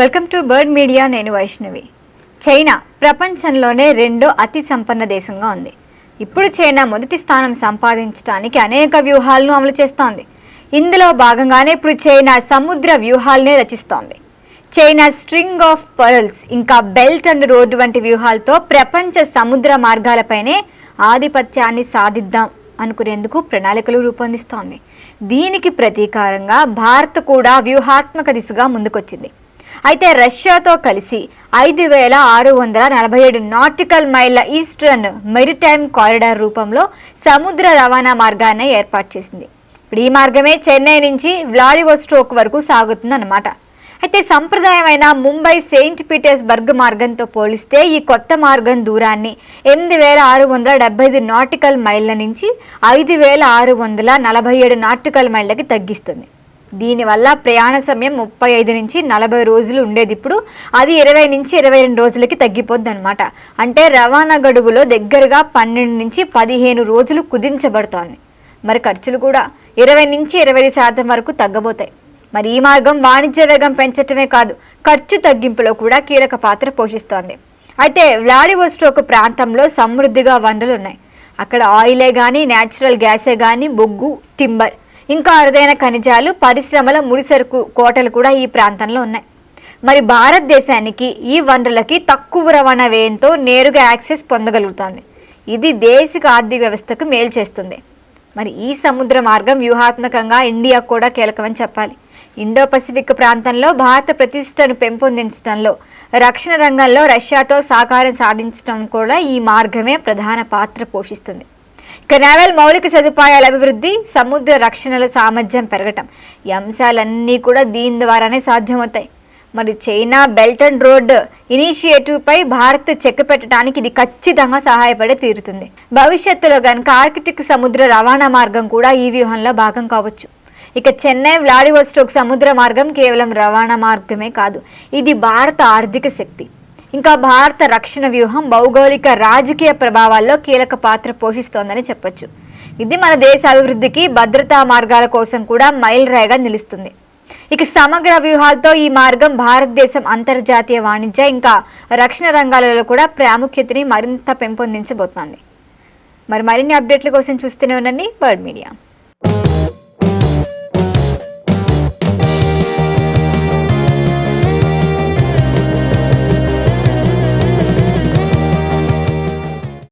Welcome to bird media నేను Vaishnavi. China ప్రపంచంలోనే రెండో అతి సంపన్న దేశంగా ఉంది. ఇప్పుడు చైనా మొదటి స్థానం సంపాదించడానికి అనేక వ్యూహాలను అమలు చేస్తోంది. ఇందులో భాగంగానే ఇప్పుడు చైనా సముద్ర వ్యూహాలనే రచిస్తోంది. చైనా స్ట్రింగ్ ఆఫ్ పర్ల్స్ ఇంకా బెల్ట్ అండ్ రోడ్ వంటి వ్యూహాలతో ప్రపంచ సముద్ర మార్గాలపైనే ఆధిపత్యాన్ని సాధిద్దాం అనుకునేందుకు ప్రణాళికలు రూపొందిస్తోంది. దీనికి ప్రతీకారంగా భారత్ కూడా వ్యూహాత్మక దిశగా ముందుకొచ్చింది. అయితే రష్యాతో కలిసి ఐదు వేల ఆరు వందల నలభై ఏడు నాటికల్ మైళ్ళ ఈస్టర్న్ మెరిటైమ్ కారిడార్ రూపంలో సముద్ర రవాణా మార్గాన్ని ఏర్పాటు చేసింది. ఇప్పుడు ఈ మార్గమే చెన్నై నుంచి వ్లాడివోస్టోక్ వరకు సాగుతుందన్నమాట. అయితే సంప్రదాయమైన ముంబై సెయింట్ పీటర్స్బర్గ్ మార్గంతో పోలిస్తే ఈ కొత్త మార్గం దూరాన్ని ఎనిమిది వేల ఆరు వందల డెబ్బై ఐదు నాటికల్ మైళ్ళ నుంచి ఐదు వేల ఆరు వందల నలభై ఏడు నాటికల్ మైళ్ళకి తగ్గిస్తుంది. దీనివల్ల ప్రయాణ సమయం ముప్పై ఐదు నుంచి నలభై రోజులు ఉండేది ఇప్పుడు. అది ఇరవై నుంచి ఇరవై రెండు రోజులకి తగ్గిపోద్ది అనమాట అంటే రవాణా గడువులో దగ్గరగా పన్నెండు నుంచి పదిహేను రోజులు కుదించబడుతోంది. మరి ఖర్చులు కూడా ఇరవై నుంచి ఇరవై శాతం వరకు తగ్గబోతాయి. మరి ఈ మార్గం వాణిజ్య వేగం పెంచటమే కాదు ఖర్చు తగ్గింపులో కూడా కీలక పాత్ర పోషిస్తోంది. అయితే వ్లాడివోస్టోక్ ప్రాంతంలో సమృద్ధిగా వనరులు ఉన్నాయి అక్కడ ఆయిలే కానీ న్యాచురల్ గ్యాసే కానీ బొగ్గు టింబర్ ఇంకా అరుదైన ఖనిజాలు పరిశ్రమల ముడిసరుకు కోటలు కూడా ఈ ప్రాంతంలో ఉన్నాయి. మరి భారతదేశానికి ఈ వనరులకి తక్కువ రవాణా వ్యయంతో నేరుగా యాక్సెస్ పొందగలుగుతోంది. ఇది దేశిక ఆర్థిక వ్యవస్థకు మేలు చేస్తుంది. మరి ఈ సముద్ర మార్గం వ్యూహాత్మకంగా ఇండియా కూడా కీలకమని చెప్పాలి. ఇండో పసిఫిక్ ప్రాంతంలో భారత ప్రతిష్టను పెంపొందించడంలో రక్షణ రంగంలో రష్యాతో సహకారం సాధించడం కూడా ఈ మార్గమే ప్రధాన పాత్ర పోషిస్తుంది. కెనావెల్ మౌలిక సదుపాయాల అభివృద్ధి సముద్ర రక్షణల సామర్థ్యం పెరగటం. ఈ అంశాలన్నీ కూడా దీని ద్వారానే సాధ్యమవుతాయి. మరి China belt and road initiative pi Bharat check పెట్టడానికి ఇది ఖచ్చితంగా సహాయపడే తీరుతుంది. భవిష్యత్తులో కనుక ఆర్కిటిక్ సముద్ర రవాణా మార్గం కూడా ఈ వ్యూహంలో భాగం కావచ్చు. ఇక చెన్నై వ్లాడివోస్టోక్ సముద్ర మార్గం కేవలం రవాణా మార్గమే కాదు ఇది భారత ఆర్థిక శక్తి. ఇంకా భారత రక్షణ వ్యూహం భౌగోళిక రాజకీయ ప్రభావాల్లో కీలక పాత్ర పోషిస్తోందని చెప్పొచ్చు. ఇది మన దేశ అభివృద్ధికి భద్రతా మార్గాల కోసం కూడా మైల్ రాయిగా నిలుస్తుంది. ఇక సమగ్ర వ్యూహాలతో ఈ మార్గం భారతదేశం అంతర్జాతీయ వాణిజ్య ఇంకా రక్షణ రంగాలలో కూడా ప్రాముఖ్యతని మరింత పెంపొందించబోతోంది. మరి మరిన్ని అప్డేట్ల కోసం చూస్తూనే ఉండండి బర్డ్ మీడియా